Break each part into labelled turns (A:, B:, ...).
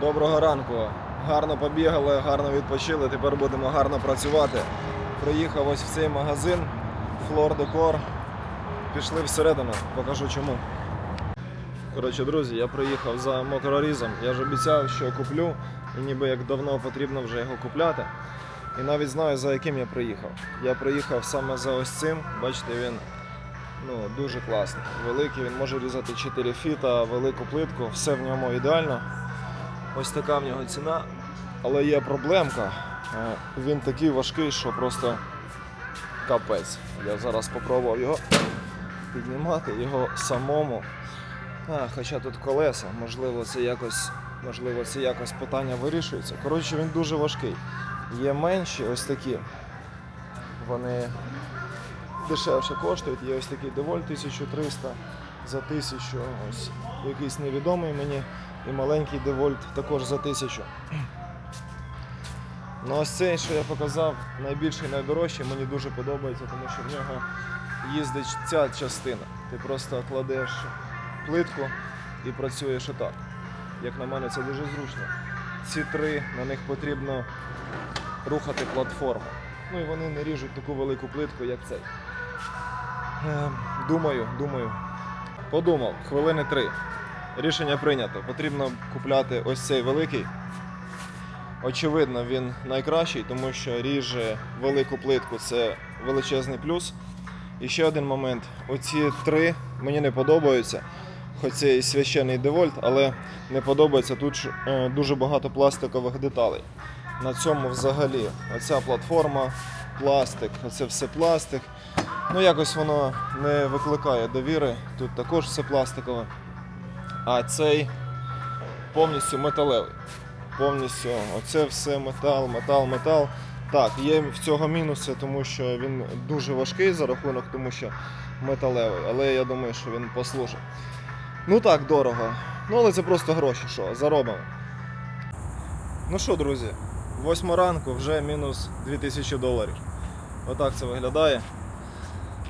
A: Доброго ранку. Гарно побігали, гарно відпочили. Тепер будемо гарно працювати. Приїхав ось в цей магазин Floor Decor. Пішли всередину, покажу чому. Коротше, друзі, я приїхав за мокрорізом. Я ж обіцяв, що куплю, і ніби як давно потрібно вже його купляти. І навіть знаю, за яким я приїхав. Я приїхав саме за ось цим. Бачите, він ну, дуже класний. Великий, він може різати 4 фіта, велику плитку, все в ньому ідеально. Ось така в нього ціна. Але є проблемка. Е, Він такий важкий, що просто капець. Я зараз спробував його піднімати, його самому. А, хоча тут колеса, можливо, це якось, можливо, це якось питання вирішується. Коротше, він дуже важкий. Є менші, ось такі. Вони дешевше коштують. Є ось такий Деволь 1300 за 1000, ось якийсь невідомий мені. І маленький Девольт також за 1000. Ну ось цей, що я показав, найбільший, найдорожчий, мені дуже подобається, тому що в нього їздить ця частина. Ти просто кладеш плитку і працюєш отак. Як на мене, це дуже зручно. Ці три, на них потрібно рухати платформу. Ну і вони не ріжуть таку велику плитку, як цей. Е, Думаю, думаю. Подумав, хвилини три. Рішення прийнято. Потрібно купляти ось цей великий. Очевидно, він найкращий, тому що ріже велику плитку це величезний плюс. І ще один момент: оці три мені не подобаються. Хоч це і священний девольт, але не подобається тут е, дуже багато пластикових деталей. На цьому взагалі оця платформа, пластик, оце все пластик. Ну якось воно не викликає довіри. Тут також все пластикове. А цей повністю металевий. Повністю оце все метал, метал, метал. Так, є в цього мінуси, тому що він дуже важкий за рахунок, тому що металевий, але я думаю, що він послужить. Ну так, дорого. Ну але це просто гроші, що, заробимо. Ну що, друзі, восьма ранку вже мінус 2000 доларів. Отак це виглядає.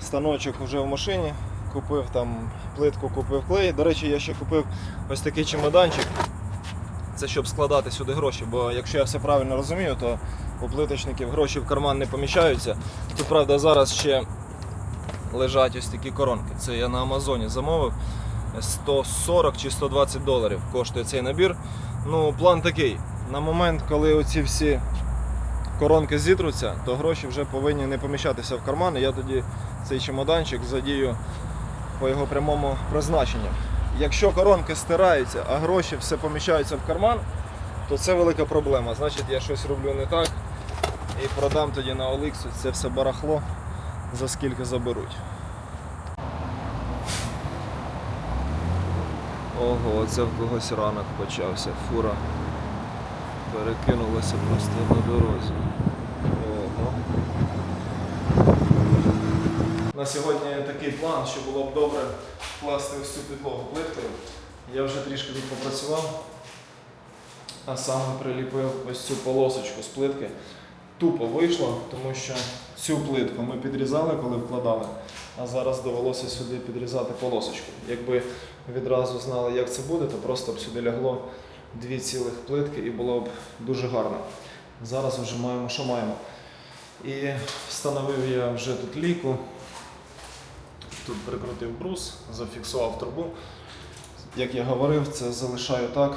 A: Станочок вже в машині. Купив там плитку, купив клей. До речі, я ще купив ось такий чемоданчик. Це щоб складати сюди гроші, бо якщо я все правильно розумію, то у плиточників гроші в карман не поміщаються. Тут, правда, зараз ще лежать ось такі коронки. Це я на Амазоні замовив. 140 чи 120 доларів коштує цей набір. Ну, план такий. На момент, коли оці всі коронки зітруться, то гроші вже повинні не поміщатися в карман. І я тоді цей чемоданчик задію по його прямому призначенню. Якщо коронки стираються, а гроші все поміщаються в карман, то це велика проблема. Значить, я щось роблю не так і продам тоді на OLX це все барахло, за скільки заберуть. Ого, це в когось ранок почався. Фура перекинулася просто на дорозі. Ого. На сьогодні такий план, що було б добре вкласти ось цю підлогу плиткою. Я вже трішки тут попрацював, а саме приліпив ось цю полосочку з плитки. Тупо вийшло, тому що цю плитку ми підрізали, коли вкладали, а зараз довелося сюди підрізати полосочку. Якби відразу знали, як це буде, то просто б сюди лягло дві цілих плитки і було б дуже гарно. Зараз вже маємо, що маємо. І встановив я вже тут ліку. Тут прикрутив брус, зафіксував трубу. Як я говорив, це залишаю так.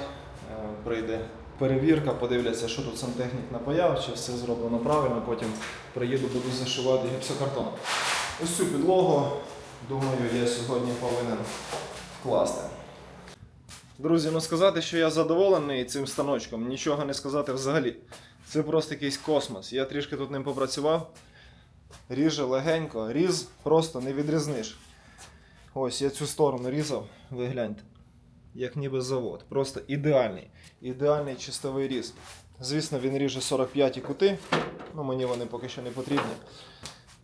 A: Е, Прийде перевірка, подивляться, що тут сантехнік напаяв, чи все зроблено правильно. Потім приїду, буду зашивати гіпсокартоном. Ось цю підлогу, думаю, я сьогодні повинен вкласти. Друзі, ну сказати, що я задоволений цим станочком, нічого не сказати взагалі. Це просто якийсь космос. Я трішки тут ним попрацював. Ріже легенько, різ просто не відрізниш. Ось я цю сторону різав, ви гляньте. Як ніби завод. Просто ідеальний. Ідеальний чистовий різ. Звісно, він ріже 45 кути, ну мені вони поки що не потрібні.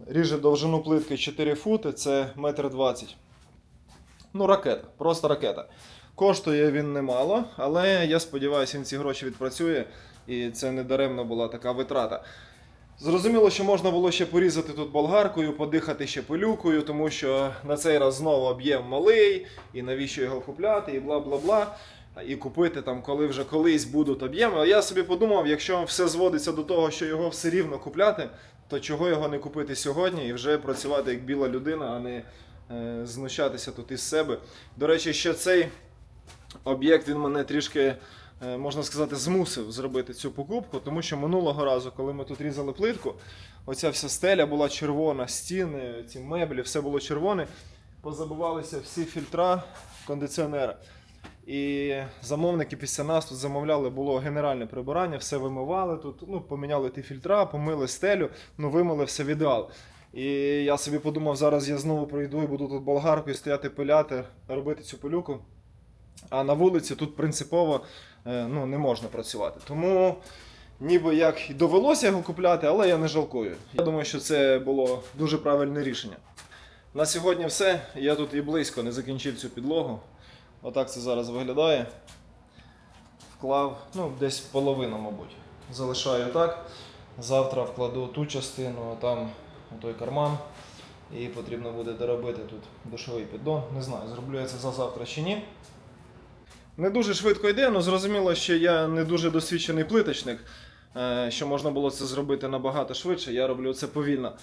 A: Ріже довжину плитки 4 фути, це 1,20 м. Ну, ракета, просто ракета. Коштує він немало, але я сподіваюся, він ці гроші відпрацює, і це не даремно була така витрата. Зрозуміло, що можна було ще порізати тут болгаркою, подихати ще пилюкою, тому що на цей раз знову об'єм малий, і навіщо його купляти, і бла бла бла. і купити там, коли вже колись будуть об'єми. Я собі подумав, якщо все зводиться до того, що його все рівно купляти, то чого його не купити сьогодні і вже працювати як біла людина, а не е, знущатися тут із себе. До речі, ще цей об'єкт він мене трішки, можна сказати, змусив зробити цю покупку, тому що минулого разу, коли ми тут різали плитку, оця вся стеля була червона, стіни, ці меблі, все було червоне. Позабувалися всі фільтра кондиціонера. І замовники після нас тут замовляли, було генеральне прибирання, все вимивали тут, ну, поміняли ті фільтра, помили стелю, ну вимили все в ідеал. І я собі подумав, зараз я знову пройду і буду тут болгаркою стояти пиляти, робити цю пилюку. А на вулиці тут принципово е, ну, не можна працювати. Тому ніби як і довелося його купляти, але я не жалкую. Я думаю, що це було дуже правильне рішення. На сьогодні все. Я тут і близько не закінчив цю підлогу. Отак це зараз виглядає. Вклав, ну, десь половину, мабуть. Залишаю так. Завтра вкладу ту частину, а там той карман. І потрібно буде доробити тут душовий піддон. Не знаю, зроблю я це за завтра чи ні. Не дуже швидко йде, але зрозуміло, що я не дуже досвідчений плиточник, е, що можна було це зробити набагато швидше. Я роблю це повільно.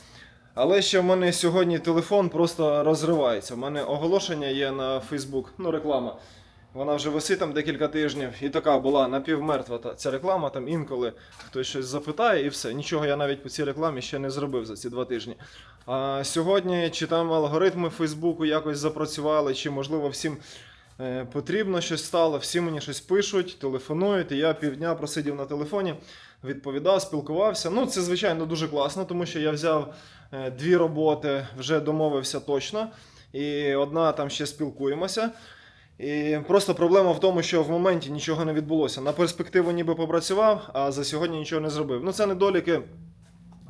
A: Але ще в мене сьогодні телефон просто розривається. У мене оголошення є на Facebook, ну реклама. Вона вже висить там декілька тижнів, і така була напівмертва ця реклама. Там інколи хтось щось запитає, і все. Нічого я навіть по цій рекламі ще не зробив за ці два тижні. А сьогодні чи там алгоритми Фейсбуку якось запрацювали, чи можливо всім потрібно щось стало, всі мені щось пишуть, телефонують. І я півдня просидів на телефоні, відповідав, спілкувався. Ну, це звичайно дуже класно, тому що я взяв е, дві роботи, вже домовився точно. І одна там ще спілкуємося. І просто проблема в тому, що в моменті нічого не відбулося. На перспективу ніби попрацював, а за сьогодні нічого не зробив. Ну це недоліки,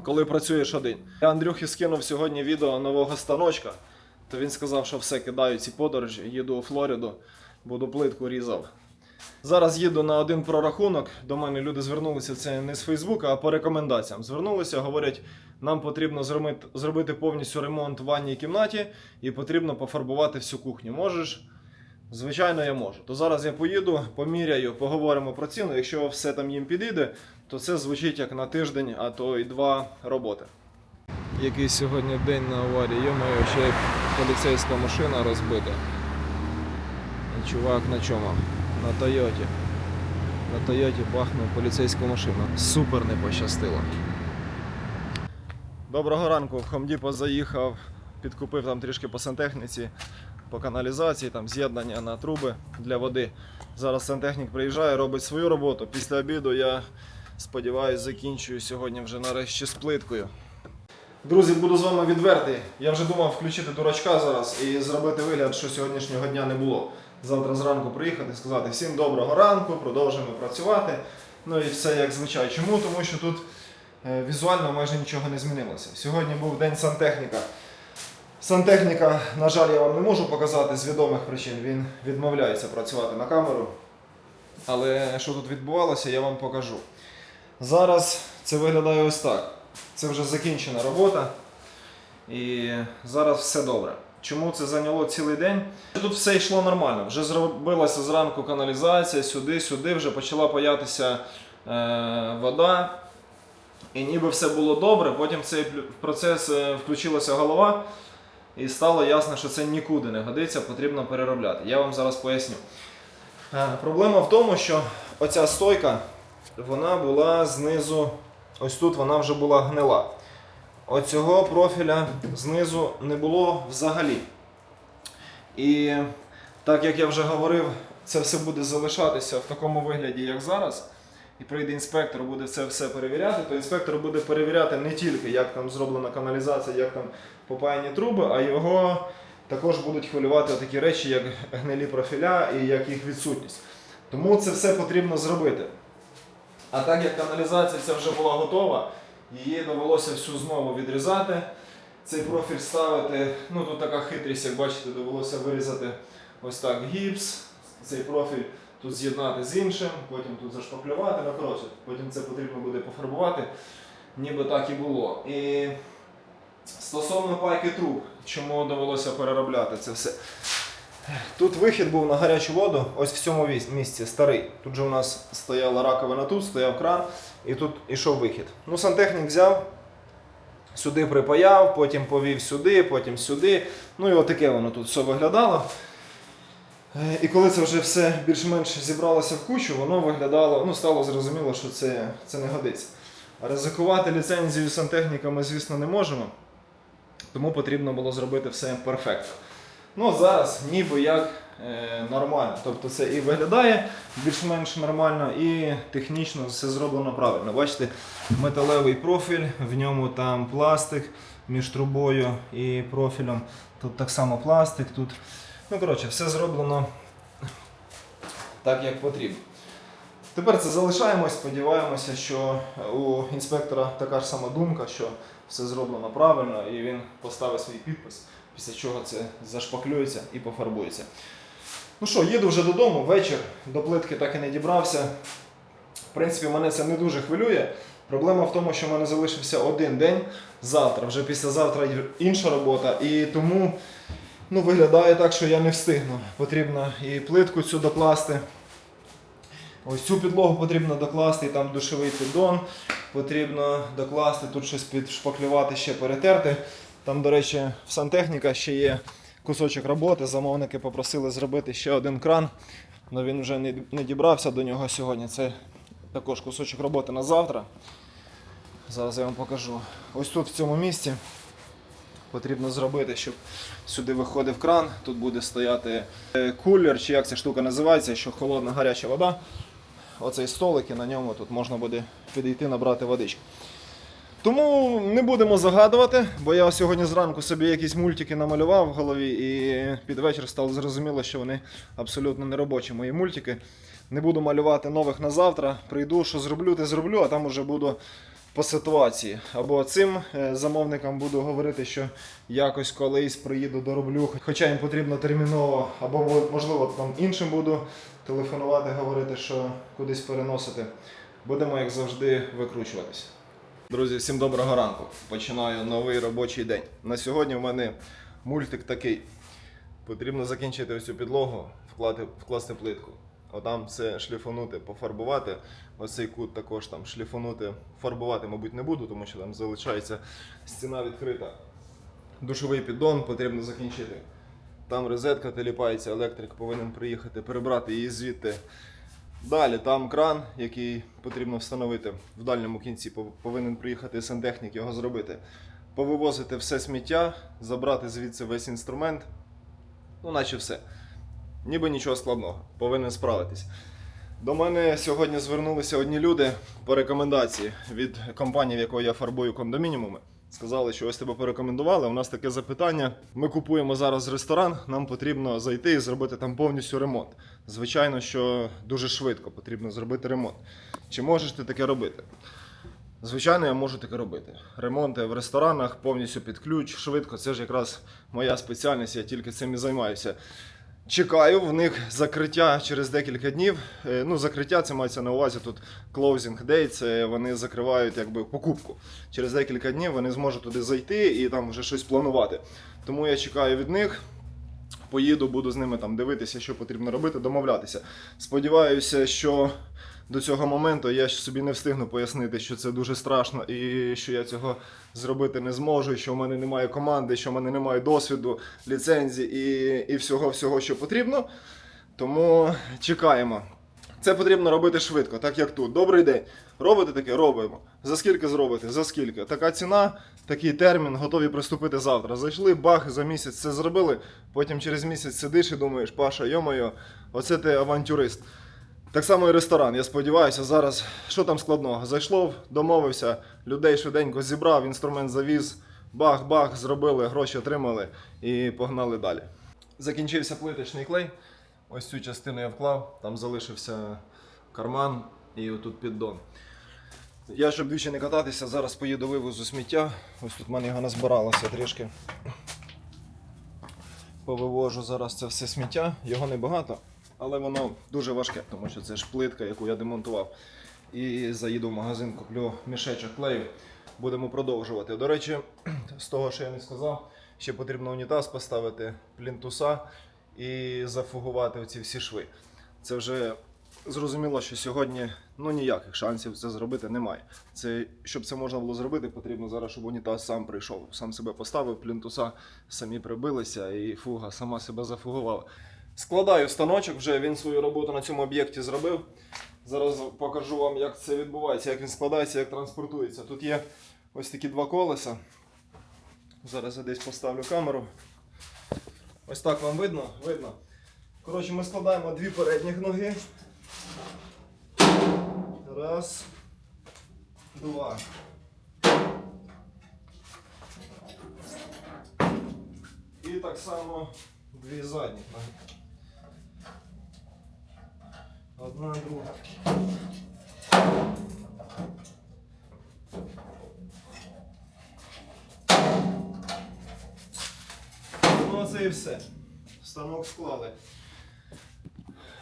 A: коли працюєш один. Я Андрюхі скинув сьогодні відео нового станочка, то він сказав, що все кидаю ці подорожі, їду у Флориду, буду плитку різав. Зараз їду на один прорахунок. До мене люди звернулися це не з Фейсбука, а по рекомендаціям. Звернулися, говорять, нам потрібно зробити, повністю ремонт в ванній кімнаті і потрібно пофарбувати всю кухню. Можеш? Звичайно, я можу. То зараз я поїду, поміряю, поговоримо про ціну. Якщо все там їм підійде, то це звучить як на тиждень, а то й два роботи. Який сьогодні день на аварії? Йомаю, ще поліцейська машина розбита. І чувак на чому? На Тойоті. На Тойоті бахнув поліцейську машину. Супер не пощастило. Доброго ранку. В Хомдіпо заїхав, підкупив там трішки по сантехніці, по каналізації, там з'єднання на труби для води. Зараз сантехнік приїжджає, робить свою роботу. Після обіду я сподіваюся закінчую сьогодні вже нарешті з плиткою. Друзі, буду з вами відвертий. Я вже думав включити дурачка зараз і зробити вигляд, що сьогоднішнього дня не було. Завтра зранку приїхати і сказати всім доброго ранку, продовжуємо працювати. Ну і все як звичай. Чому? Тому що тут е, візуально майже нічого не змінилося. Сьогодні був день сантехніка. Сантехніка, на жаль, я вам не можу показати з відомих причин. Він відмовляється працювати на камеру. Але що тут відбувалося, я вам покажу. Зараз це виглядає ось так. Це вже закінчена робота. І зараз все добре. Чому це зайняло цілий день? Тут все йшло нормально. Вже зробилася зранку каналізація, сюди, сюди, вже почала паятися е, вода. І ніби все було добре. Потім в цей процес е, включилася голова, і стало ясно, що це нікуди не годиться, потрібно переробляти. Я вам зараз поясню. Е, Проблема в тому, що оця стойка, вона була знизу, ось тут вона вже була гнила. Оцього профіля знизу не було взагалі. І так як я вже говорив, це все буде залишатися в такому вигляді, як зараз. І прийде інспектор, буде це все перевіряти, то інспектор буде перевіряти не тільки, як там зроблена каналізація, як там попаяні труби, а його також будуть хвилювати такі речі, як гнилі профіля і як їх відсутність. Тому це все потрібно зробити. А так як каналізація ця вже була готова, її довелося всю знову відрізати. Цей профіль ставити. Ну тут така хитрість, як бачите, довелося вирізати ось так гіпс. Цей профіль тут з'єднати з іншим, потім тут зашпаклювати. Ну, коротше, потім це потрібно буде пофарбувати. Ніби так і було. І стосовно пайки труб, чому довелося переробляти це все. Тут вихід був на гарячу воду, ось в цьому місці старий. Тут же у нас стояла раковина тут, стояв кран, і тут ішов вихід. Ну, сантехнік взяв, сюди припаяв, потім повів сюди, потім сюди. Ну і отаке воно тут все виглядало. Е, І коли це вже все більш-менш зібралося в кучу, воно виглядало, ну стало зрозуміло, що це, це не годиться. Ризикувати ліцензію сантехніка ми, звісно, не можемо, тому потрібно було зробити все перфектно. Ну, зараз ніби як е, нормально. Тобто це і виглядає більш-менш нормально, і технічно все зроблено правильно. Бачите, металевий профіль, в ньому там пластик між трубою і профілем. Тут так само пластик, тут. Ну, коротше, все зроблено так, як потрібно. Тепер це залишаємо, сподіваємося, що у інспектора така ж сама думка, що все зроблено правильно, і він поставить свій підпис, після чого це зашпаклюється і пофарбується. Ну що, їду вже додому, вечір, до плитки так і не дібрався. В принципі, мене це не дуже хвилює. Проблема в тому, що в мене залишився один день. Завтра, вже післязавтра інша робота, і тому ну, виглядає так, що я не встигну. Потрібно і плитку цю докласти. Ось цю підлогу потрібно докласти, і там душовий піддон. Потрібно докласти, тут щось підшпаклювати, ще перетерти. Там, до речі, в сантехніка ще є кусочок роботи. Замовники попросили зробити ще один кран, але він вже не, дібрався до нього сьогодні. Це також кусочок роботи на завтра. Зараз я вам покажу. Ось тут в цьому місці потрібно зробити, щоб сюди виходив кран. Тут буде стояти е, кулер, чи як ця штука називається, що холодна гаряча вода. Оцей столик і на ньому тут можна буде підійти набрати водички. Тому не будемо загадувати, бо я сьогодні зранку собі якісь мультики намалював в голові, і під вечір стало зрозуміло, що вони абсолютно не робочі мої мультики. Не буду малювати нових на завтра. Прийду, що зроблю, те зроблю, а там уже буду по ситуації. Або цим е, замовникам буду говорити, що якось колись приїду, дороблю, хоча їм потрібно терміново, або можливо там іншим буду телефонувати, говорити, що кудись переносити. Будемо, як завжди, викручуватись. Друзі, всім доброго ранку. Починаю новий робочий день. На сьогодні в мене мультик такий. Потрібно закінчити цю підлогу, вклати, вкласти плитку. Отам це шліфанути, пофарбувати. Ось цей кут також там шліфанути, фарбувати, мабуть, не буду, тому що там залишається стіна відкрита. Душовий піддон потрібно закінчити. Там розетка теліпається, електрик повинен приїхати, перебрати її звідти. Далі там кран, який потрібно встановити в дальньому кінці, повинен приїхати сантехнік його зробити. Повивозити все сміття, забрати звідси весь інструмент. Ну, наче все. Ніби нічого складного, повинен справитись. До мене сьогодні звернулися одні люди по рекомендації від компанії, в якої я фарбую кондомініуми. Сказали, що ось тебе порекомендували. У нас таке запитання. Ми купуємо зараз ресторан, нам потрібно зайти і зробити там повністю ремонт. Звичайно, що дуже швидко потрібно зробити ремонт. Чи можеш ти таке робити? Звичайно, я можу таке робити. Ремонти в ресторанах повністю під ключ, швидко. Це ж якраз моя спеціальність, я тільки цим і займаюся. Чекаю в них закриття через декілька днів. Е, Ну, закриття це мається на увазі тут closing day, це вони закривають якби покупку. Через декілька днів вони зможуть туди зайти і там вже щось планувати. Тому я чекаю від них. Поїду, буду з ними там дивитися, що потрібно робити, домовлятися. Сподіваюся, що до цього моменту я собі не встигну пояснити, що це дуже страшно і що я цього зробити не зможу, що в мене немає команди, що в мене немає досвіду, ліцензії і, і всього, всього, що потрібно. Тому чекаємо. Це потрібно робити швидко, так як тут. Добрий день. Робите таке? Робимо. За скільки зробите? За скільки? Така ціна, такий термін, готові приступити завтра. Зайшли, бах, за місяць це зробили. Потім через місяць сидиш і думаєш, Паша, йомайо, оце ти авантюрист. Так само і ресторан. Я сподіваюся, зараз що там складного? Зайшло, домовився, людей швиденько зібрав, інструмент завіз, бах-бах, зробили, гроші отримали і погнали далі. Закінчився плиточний клей. Ось цю частину я вклав, там залишився карман і отут піддон. Я, щоб двічі не кататися, зараз поїду вивозу сміття. Ось тут в мене його назбиралося трішки. Повивожу зараз це все сміття, його небагато, але воно дуже важке, тому що це ж плитка, яку я демонтував. І заїду в магазин, куплю мішечок клею. Будемо продовжувати. До речі, з того, що я не сказав, ще потрібно унітаз поставити, плінтуса і зафугувати оці всі шви. Це вже зрозуміло, що сьогодні ну, ніяких шансів це зробити немає. Це, щоб це можна було зробити, потрібно зараз, щоб унітаз сам прийшов, сам себе поставив, плінтуса самі прибилися і фуга сама себе зафугувала. Складаю станочок, вже він свою роботу на цьому об'єкті зробив. Зараз покажу вам, як це відбувається, як він складається, як транспортується. Тут є ось такі два колеса. Зараз я десь поставлю камеру. Ось так вам видно? Видно. Коротше, ми складаємо дві передніх ноги. Раз. Два. І так само дві задніх ноги. Одна, друга. Ну, це і все. Станок склали.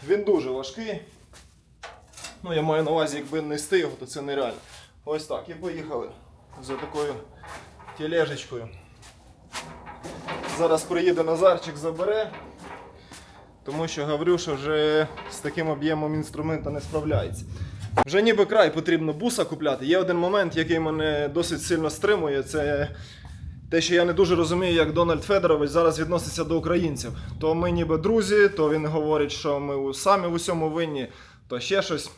A: Він дуже важкий. Ну, я маю на увазі, якби нести його, то це нереально. Ось так. І поїхали за такою тележечкою. Зараз приїде Назарчик, забере. Тому що Гаврюша вже з таким об'ємом інструмента не справляється. Вже ніби край потрібно буса купляти. Є один момент, який мене досить сильно стримує. Це те, що я не дуже розумію, як Дональд Федорович зараз відноситься до українців. То ми ніби друзі, то він говорить, що ми самі в усьому винні, то ще щось.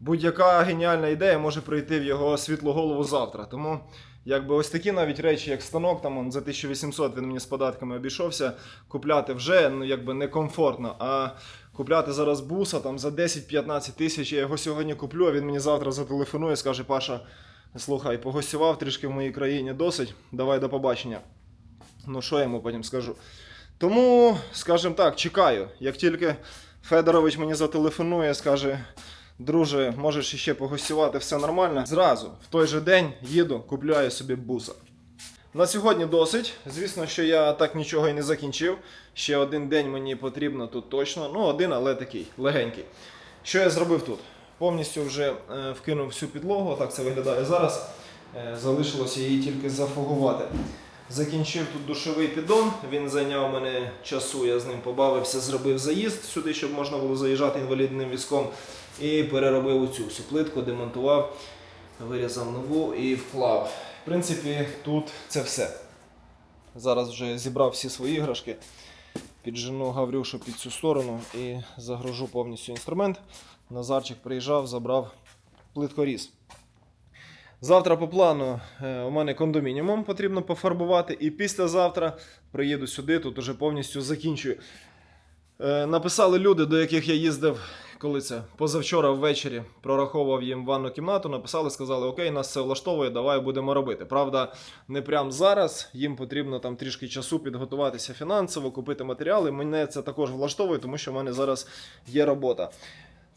A: Будь-яка геніальна ідея може прийти в його світлу голову завтра. Тому якби ось такі навіть речі, як станок, там он, за 1800 він мені з податками обійшовся, купляти вже ну, якби некомфортно. А купляти зараз буса там, за 10-15 тисяч, я його сьогодні куплю, а він мені завтра зателефонує і скаже, Паша, слухай, погостював трішки в моїй країні досить, давай до побачення. Ну, що я йому потім скажу. Тому, скажімо так, чекаю. Як тільки Федорович мені зателефонує, скаже: друже, можеш іще погостювати, все нормально. Зразу, в той же день їду, купляю собі буса. На сьогодні досить. Звісно, що я так нічого і не закінчив. Ще один день мені потрібно тут точно. Ну, один, але такий легенький. Що я зробив тут? Повністю вже е, вкинув всю підлогу, так це виглядає зараз. Е, залишилося її тільки зафугувати. Закінчив тут душовий піддон, він зайняв мене часу, я з ним побавився, зробив заїзд сюди, щоб можна було заїжджати інвалідним візком. І переробив оцю всю плитку, демонтував, вирізав нову і вклав. В принципі, тут це все. Зараз вже зібрав всі свої іграшки, піджену Гаврюшу під цю сторону і загружу повністю інструмент. Назарчик приїжджав, забрав плиткоріз. Завтра по плану е, у мене кондомініум потрібно пофарбувати, і післязавтра приїду сюди, тут уже повністю закінчую. Е, Написали люди, до яких я їздив, коли це позавчора ввечері прораховував їм ванну кімнату. Написали, сказали, окей, нас це влаштовує, давай будемо робити. Правда, не прямо зараз. Їм потрібно там трішки часу підготуватися фінансово, купити матеріали. Мене це також влаштовує, тому що в мене зараз є робота.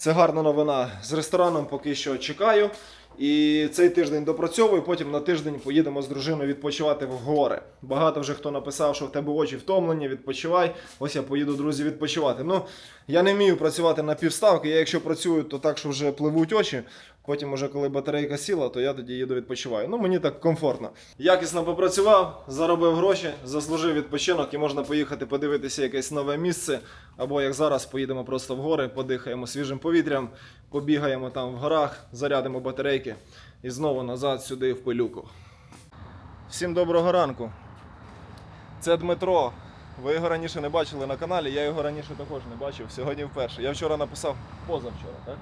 A: Це гарна новина. З рестораном поки що чекаю. І цей тиждень допрацьовую, потім на тиждень поїдемо з дружиною відпочивати в гори. Багато вже хто написав, що в тебе очі втомлені, відпочивай. Ось я поїду, друзі, відпочивати. Ну, я не вмію працювати на півставки. Я якщо працюю, то так, що вже пливуть очі. Потім, уже коли батарейка сіла, то я тоді їду відпочиваю. Ну, мені так комфортно. Якісно попрацював, заробив гроші, заслужив відпочинок і можна поїхати подивитися якесь нове місце. Або як зараз поїдемо просто в гори, подихаємо свіжим повітрям, побігаємо там в горах, зарядимо батарейки і знову назад сюди в пилюку. Всім доброго ранку. Це Дмитро. Ви його раніше не бачили на каналі, я його раніше також не бачив. Сьогодні вперше. Я вчора написав позавчора, так?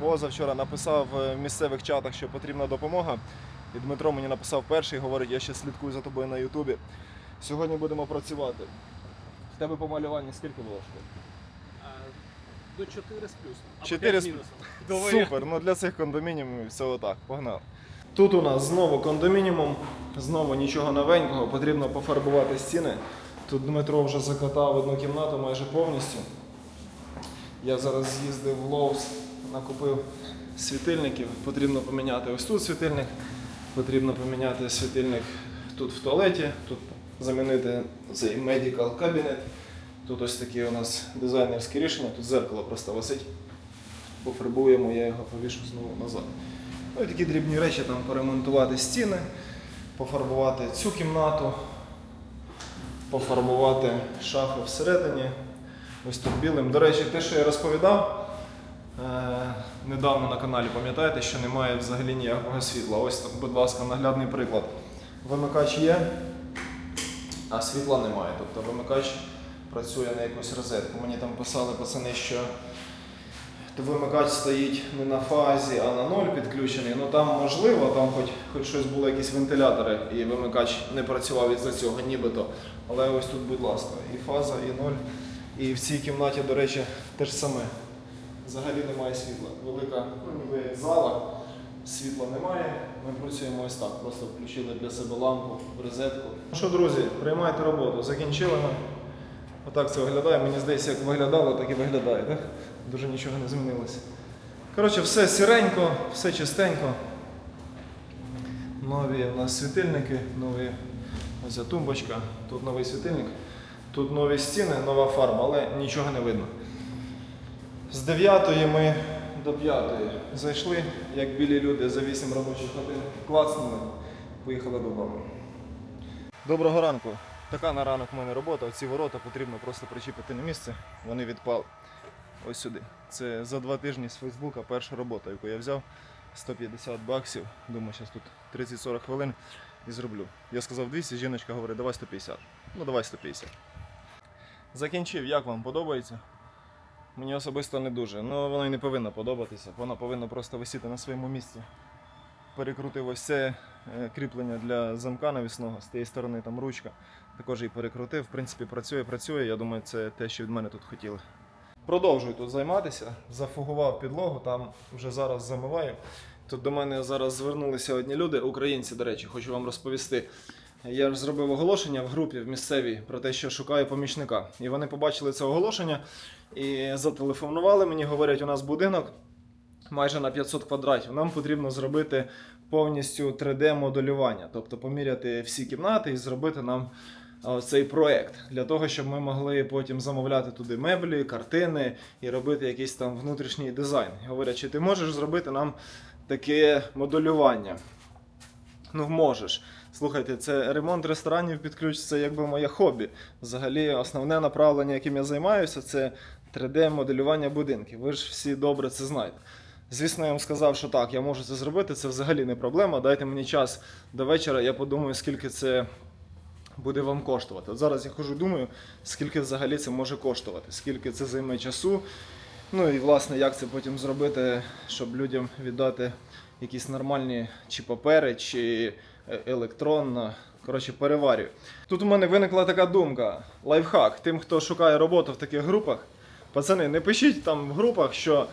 A: Позавчора написав е, в місцевих чатах, що потрібна допомога. І Дмитро мені написав перший, говорить, я ще слідкую за тобою на Ютубі. Сьогодні будемо працювати. В тебе по малюванню скільки було школи?
B: До 4 з плюсом. Або
A: 4
B: 5
A: з
B: мінусом.
A: Супер, ну для цих кондомініумів все отак, погнали. Тут у нас знову кондомініум, знову нічого новенького, потрібно пофарбувати стіни. Тут Дмитро вже закатав одну кімнату майже повністю. Я зараз з'їздив в Лоус, накупив світильників. Потрібно поміняти ось тут світильник, потрібно поміняти світильник тут в туалеті, тут замінити цей medical cabinet. Тут ось такі у нас дизайнерські рішення, тут зеркало просто висить. Пофарбуємо, я його повішу знову назад. Ну і такі дрібні речі, там поремонтувати стіни, пофарбувати цю кімнату. пофарбувати шафи всередині. Ось тут білим. До речі, те, що я розповідав недавно на каналі, пам'ятаєте, що немає взагалі ніякого світла. Ось, будь ласка, наглядний приклад. Вимикач є, а світла немає. Тобто вимикач працює на якусь розетку. Мені там писали пацани, що вимикач стоїть не на фазі, а на ноль підключений. Ну там можливо, там хоч, хоч щось було, якісь вентилятори, і вимикач не працював із-за цього, нібито. Але ось тут, будь ласка, і фаза, і ноль. І в цій кімнаті, до речі, те ж саме. Взагалі немає світла. Велика зала, світла немає. Ми працюємо ось так. Просто включили для себе лампу розетку. Ну що, друзі, приймайте роботу. Закінчили ми. Отак це виглядає. Мені здається, як виглядало, так і виглядає. Так? Дуже нічого не змінилося. Коротше, все сіренько, все чистенько. Нові у нас світильники, нові ось тумбочка, тут новий світильник, тут нові стіни, нова фарба, але нічого не видно. З 9 ми до 5 зайшли, як білі люди за 8 робочих годин клацнули, поїхали додому. Доброго ранку. Така на ранок в мене робота. Ці ворота потрібно просто причепити на місце. Вони відпали ось сюди. Це за два тижні з Фейсбука перша робота, яку я взяв. 150 баксів. Думаю, зараз тут 30-40 хвилин і зроблю. Я сказав 200, жіночка говорить, давай 150. Ну давай 150. Закінчив, як вам подобається? Мені особисто не дуже. Ну воно і не повинно подобатися. Вона повинна просто висіти на своєму місці. Перекрутив ось це е, кріплення для замка навісного, з тієї сторони там ручка. Також її перекрутив. В принципі, працює, працює. Я думаю, це те, що від мене тут хотіли. Продовжую тут займатися. Зафугував підлогу, там вже зараз замиваю. Тут до мене зараз звернулися одні люди, українці, до речі, хочу вам розповісти. Я ж зробив оголошення в групі в місцевій про те, що шукаю помічника. І вони побачили це оголошення і зателефонували мені, говорять, у нас будинок майже на 500 квадратів. Нам потрібно зробити повністю 3D-моделювання, тобто поміряти всі кімнати і зробити нам цей проект для того, щоб ми могли потім замовляти туди меблі, картини і робити якийсь там внутрішній дизайн. Говорять, чи ти можеш зробити нам таке моделювання? Ну, можеш. Слухайте, це ремонт ресторанів під ключ, це якби моє хобі. Взагалі, основне направлення, яким я займаюся, це 3D-моделювання будинків. Ви ж всі добре це знаєте. Звісно, я вам сказав, що так, я можу це зробити, це взагалі не проблема. Дайте мені час до вечора, я подумаю, скільки це буде вам коштувати. От зараз я хожу, думаю, скільки взагалі це може коштувати, скільки це займе часу. Ну і власне, як це потім зробити, щоб людям віддати якісь нормальні чи папери, чи е, електронно. Коротше, переварюю. Тут у мене виникла така думка: лайфхак. Тим, хто шукає роботу в таких групах, пацани, не пишіть там в групах, що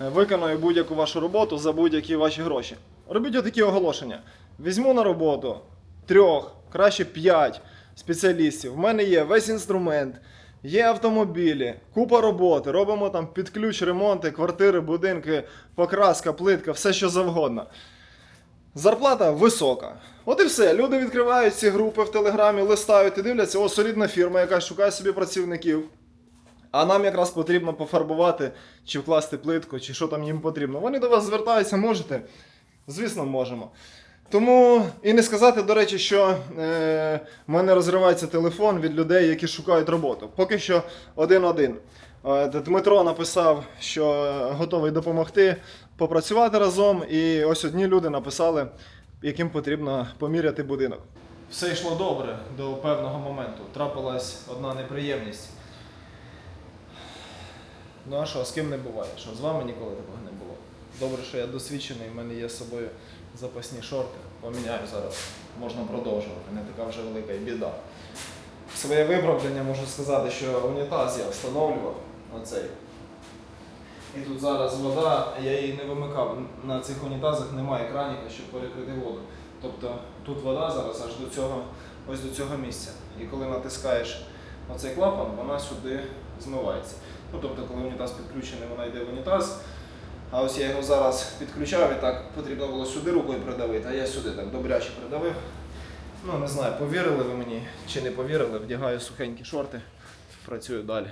A: е, виконую будь-яку вашу роботу за будь-які ваші гроші. Робіть отакі оголошення. Візьму на роботу трьох, краще п'ять спеціалістів. В мене є весь інструмент, є автомобілі, купа роботи. Робимо там під ключ ремонти, квартири, будинки, покраска, плитка, все що завгодно. Зарплата висока. От і все. Люди відкривають ці групи в Телеграмі, листають і дивляться, о, солідна фірма, яка шукає собі працівників. А нам якраз потрібно пофарбувати чи вкласти плитку, чи що там їм потрібно. Вони до вас звертаються, можете? Звісно, можемо. Тому і не сказати, до речі, що е, в мене розривається телефон від людей, які шукають роботу. Поки що один-один. Е, Дмитро написав, що готовий допомогти попрацювати разом. І ось одні люди написали, яким потрібно поміряти будинок. Все йшло добре до певного моменту. Трапилась одна неприємність. Ну а що, з ким не буває? Що з вами ніколи такого не було? Добре, що я досвідчений, в мене є з собою запасні шорти. Поміняю зараз. Можна продовжувати, не така вже велика і біда. Своє виправдання можу сказати, що унітаз я встановлював оцей. І тут зараз вода, я її не вимикав. На цих унітазах немає краніка, щоб перекрити воду. Тобто тут вода зараз аж до цього, ось до цього місця. І коли натискаєш оцей клапан, вона сюди змивається. Ну, тобто, коли унітаз підключений, вона йде в унітаз. А ось я його зараз підключав і так потрібно було сюди рукою придавити, а я сюди так добряче придавив. Ну, не знаю, повірили ви мені чи не повірили, вдягаю сухенькі шорти, працюю далі.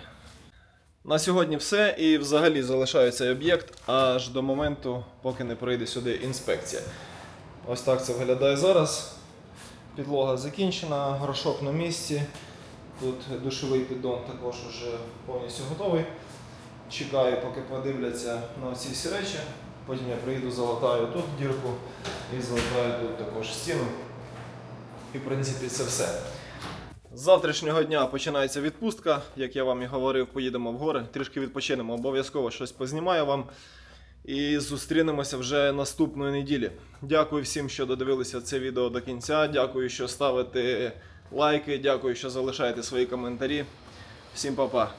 A: На сьогодні все і взагалі залишаю цей об'єкт аж до моменту, поки не прийде сюди інспекція. Ось так це виглядає зараз. Підлога закінчена, горшок на місці. Тут душовий піддон також вже повністю готовий. Чекаю, поки подивляться на ці всі речі. Потім я приїду, залатаю тут дірку і залатаю тут також стіну. І в принципі це все. З завтрашнього дня починається відпустка. Як я вам і говорив, поїдемо в гори, трішки відпочинемо, обов'язково щось познімаю вам. І зустрінемося вже наступної неділі. Дякую всім, що додивилися це відео до кінця. Дякую, що ставите лайки. Дякую, що залишаєте свої коментарі. Всім па-па.